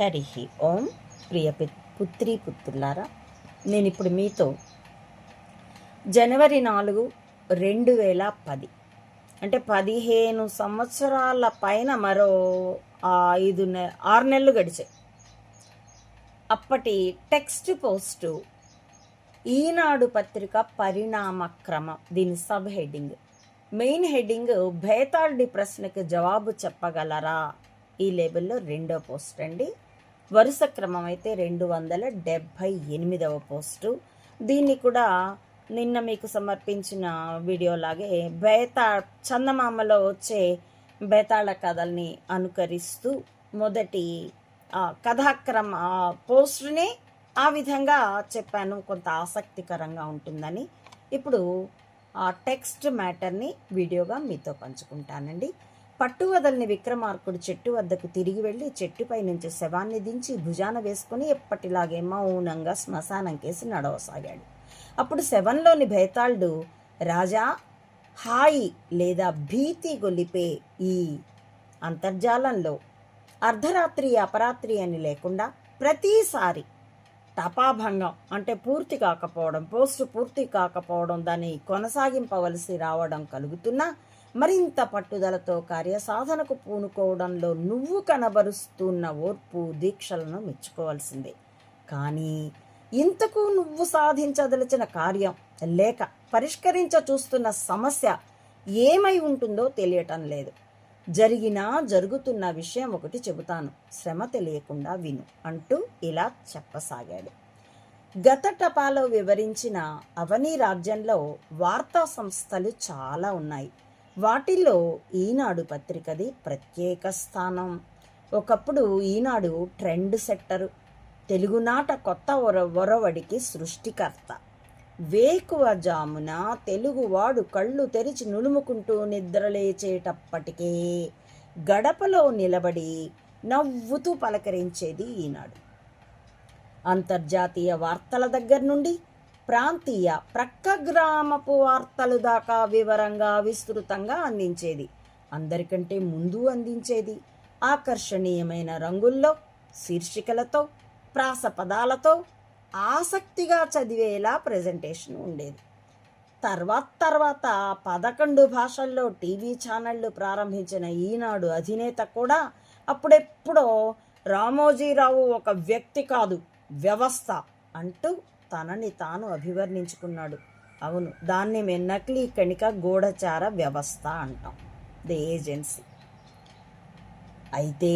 హరి ఓం ప్రియ పుత్రి పుత్రులారా నేను ఇప్పుడు మీతో జనవరి నాలుగు రెండు వేల పది అంటే పదిహేను సంవత్సరాల పైన మరో ఐదు నె ఆరు నెలలు గడిచాయి. అప్పటి టెక్స్ట్ పోస్టు ఈనాడు పత్రిక పరిణామక్రమం దీని సబ్ హెడ్డింగ్. మెయిన్ హెడ్డింగ్ భేతాళి ప్రశ్నకి జవాబు చెప్పగలరా? ఈ లేబుల్లో రెండో పోస్ట్ అండి. వరుస క్రమం అయితే రెండు వందల డెబ్భై ఎనిమిదవ పోస్టు. దీన్ని కూడా నిన్న మీకు సమర్పించిన వీడియోలాగే బేతా చందమామలో వచ్చే బేతాళ కథల్ని అనుకరిస్తూ మొదటి కథాక్రమ పోస్టుని ఆ విధంగా చెప్పాను. కొంత ఆసక్తికరంగా ఉంటుందని. ఇప్పుడు ఆ టెక్స్ట్ మ్యాటర్ని వీడియోగా మీతో పంచుకుంటానండి. పట్టువదల్ని విక్రమార్కుడు చెట్టు వద్దకు తిరిగి వెళ్ళి చెట్టుపై నుంచి శవాన్ని దించి భుజాన వేసుకుని ఎప్పటిలాగే మౌనంగా శ్మశానంకేసి నడవసాగాడు. అప్పుడు శవంలోని భేతాళుడు రాజా హాయి లేదా భీతి గొలిపే ఈ అంతర్జాలంలో అర్ధరాత్రి అపరాత్రి అని లేకుండా ప్రతిసారి తపాభంగం అంటే పూర్తి కాకపోవడం పోస్టు పూర్తి కాకపోవడం దాన్ని కొనసాగింపవలసి రావడం కలుగుతున్నా మరింత పట్టుదలతో కార్యసాధనకు పూనుకోవడంలో నువ్వు కనబరుస్తున్న ఓర్పు దీక్షలను మెచ్చుకోవాల్సిందే. కానీ ఇంతకు నువ్వు సాధించదలిచిన కార్యం లేక పరిష్కరించ చూస్తున్న సమస్య ఏమై ఉంటుందో తెలియటం లేదు. జరిగినా జరుగుతున్న విషయం ఒకటి చెబుతాను. శ్రమ తెలియకుండా విను అంటూ ఇలా చెప్పసాగాడు. గత టపాలో వివరించిన అవనీ రాజ్యంలో వార్తా సంస్థలు చాలా ఉన్నాయి. వాటిల్లో ఈనాడు పత్రికది ప్రత్యేక స్థానం. ఒకప్పుడు ఈనాడు ట్రెండ్ సెట్టరు. తెలుగునాట కొత్త ఒర ఒరవడికి సృష్టికర్త. వేకువ జామున తెలుగువాడు కళ్ళు తెరిచి నులుముకుంటూ నిద్రలేచేటప్పటికే గడపలో నిలబడి నవ్వుతూ పలకరించేది ఈనాడు. అంతర్జాతీయ వార్తల దగ్గర నుండి ప్రాంతీయ ప్రక్క గ్రామపు వార్తలు దాకా వివరంగా విస్తృతంగా అందించేది. అందరికంటే ముందు అందించేది ఆకర్షణీయమైన రంగుల్లో శీర్షికలతో ప్రాస పదాలతో ఆసక్తిగా చదివేలా ప్రజెంటేషన్ ఉండేది. తర్వాత తర్వాత పదకొండు భాషల్లో టీవీ ఛానళ్ళు ప్రారంభించిన ఈనాడు అధినేత కూడా అప్పుడెప్పుడో రామోజీరావు ఒక వ్యక్తి కాదు వ్యవస్థ అంటూ తనని తాను అభివర్ణించుకున్నాడు. అవును దాన్ని మేము నకిలీ కణిక గూఢచార వ్యవస్థ అంటాం. The agency. అయితే